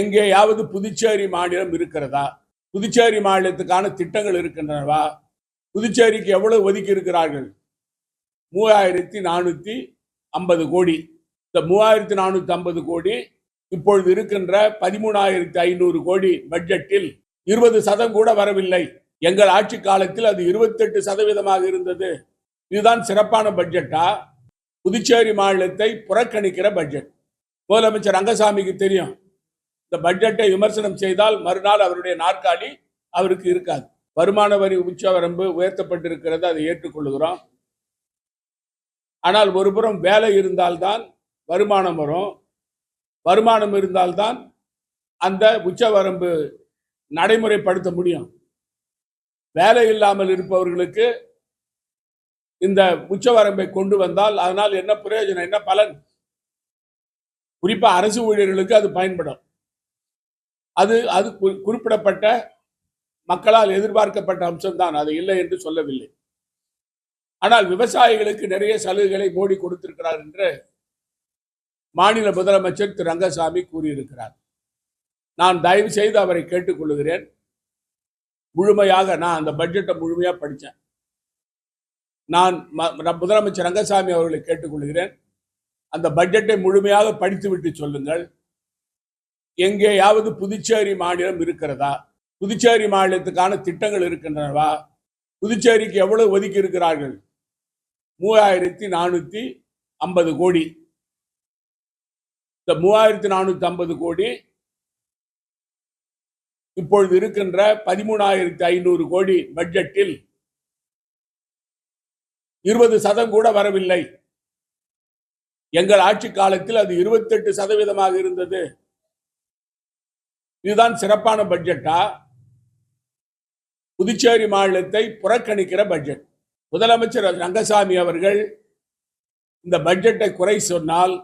எங்கேயாவது புதுச்சேரி மாநிலம் இருக்கிறதா? புதுச்சேரி மாநிலத்துக்கான திட்டங்கள் இருக்கின்றனவா? புதுச்சேரிக்கு எவ்வளவு ஒதுக்கி இருக்கிறார்கள்? மூவாயிரத்தி நானூற்றி ஐம்பது கோடி. இந்த மூவாயிரத்தி நானூற்றி ஐம்பது கோடி இப்பொழுது இருக்கின்ற பதிமூணாயிரத்தி ஐநூறு கோடி பட்ஜெட்டில் இருபது சதம் கூட வரவில்லை. எங்கள் ஆட்சி காலத்தில் அது இருபத்தெட்டு சதவீதமாக இருந்தது. இதுதான் சிறப்பான பட்ஜெட்டா? புதுச்சேரி மாநிலத்தை புறக்கணிக்கிற பட்ஜெட். முதலமைச்சர் ரங்கசாமிக்கு தெரியும். இந்த பட்ஜெட்டை விமர்சனம் செய்தால் மறுநாள் அவருடைய நாற்காலி அவருக்கு இருக்காது. வருமான வரி உச்சவரம்பு உயர்த்தப்பட்டிருக்கிறது அதை ஏற்றுக்கொள்கிறோம் ஆனால் ஒருபுறம் வேலை இருந்தால்தான் வருமானம் வரும். வருமானம் இருந்தால்தான் அந்த உச்சவரம்பு நடைமுறைப்படுத்த முடியும். வேலை இல்லாமல் இருப்பவர்களுக்கு இந்த உச்சவரம்பை கொண்டு வந்தால் அதனால் என்ன பிரயோஜனம் என்ன பலன்? குறிப்பா அரசு ஊழியர்களுக்கு அது பயன்படும். அது அது குறி- குறிப்பிடப்பட்ட மக்களால் எதிர்பார்க்கப்பட்ட அம்சம்தான். அது இல்லை என்று சொல்லவில்லை. ஆனால் விவசாயிகளுக்கு நிறைய சலுகைகளை மோடி கொடுத்திருக்கிறார் என்று மாநில முதலமைச்சர் திரு ரங்கசாமி கூறியிருக்கிறார். நான் தயவு செய்து அவரை கேட்டுக்கொள்கிறேன். முழுமையாக நான் அந்த பட்ஜெட்டை முழுமையாக படித்தேன் நான் ம- முதலமைச்சர் ரங்கசாமி அவர்களை கேட்டுக்கொள்கிறேன். அந்த பட்ஜெட்டை முழுமையாக படித்துவிட்டு சொல்லுங்கள். எங்கேயாவது புதுச்சேரி மாநிலம் இருக்கிறதா? புதுச்சேரி மாநிலத்துக்கான திட்டங்கள் இருக்கின்றனவா? புதுச்சேரிக்கு எவ்வளவு ஒதுக்கி இருக்கிறார்கள்? மூவாயிரத்தி நானூற்றி ஐம்பது கோடி. இந்த மூவாயிரத்தி நானூத்தி ஐம்பது கோடி இப்பொழுது இருக்கின்ற பதிமூணாயிரத்தி ஐநூறு கோடி பட்ஜெட்டில் இருபது சதம் கூட வரவில்லை. எங்கள் ஆட்சி காலத்தில் அது இருபத்தெட்டு சதவீதமாக இருந்தது. இதுதான் சிறப்பான பட்ஜெட்டா? புதுச்சேரி மாநிலத்தை புறக்கணிக்கிற பட்ஜெட். முதலமைச்சர் ரங்கசாமி அவர்கள் இந்த பட்ஜெட்டை குறை சொன்னால்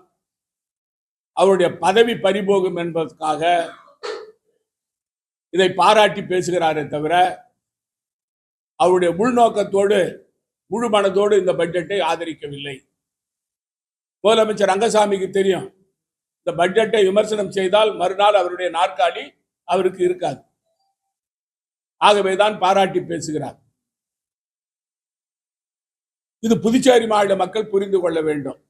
அவருடைய பதவி பறிபோகும் என்பதற்காக இதை பாராட்டி பேசுகிறாரே தவிர அவருடைய உள்நோக்கத்தோடு முழு மனதோடு இந்த பட்ஜெட்டை ஆதரிக்கவில்லை. முதலமைச்சர் ரங்கசாமிக்கு தெரியும். இந்த பட்ஜெட்டை விமர்சனம் செய்தால் மறுநாள் அவருடைய நாற்காலி அவருக்கு இருக்காது. ஆகவேதான் பாராட்டி பேசுகிறார். இது புதுச்சேரி மாநில மக்கள் புரிந்து கொள்ள வேண்டும்.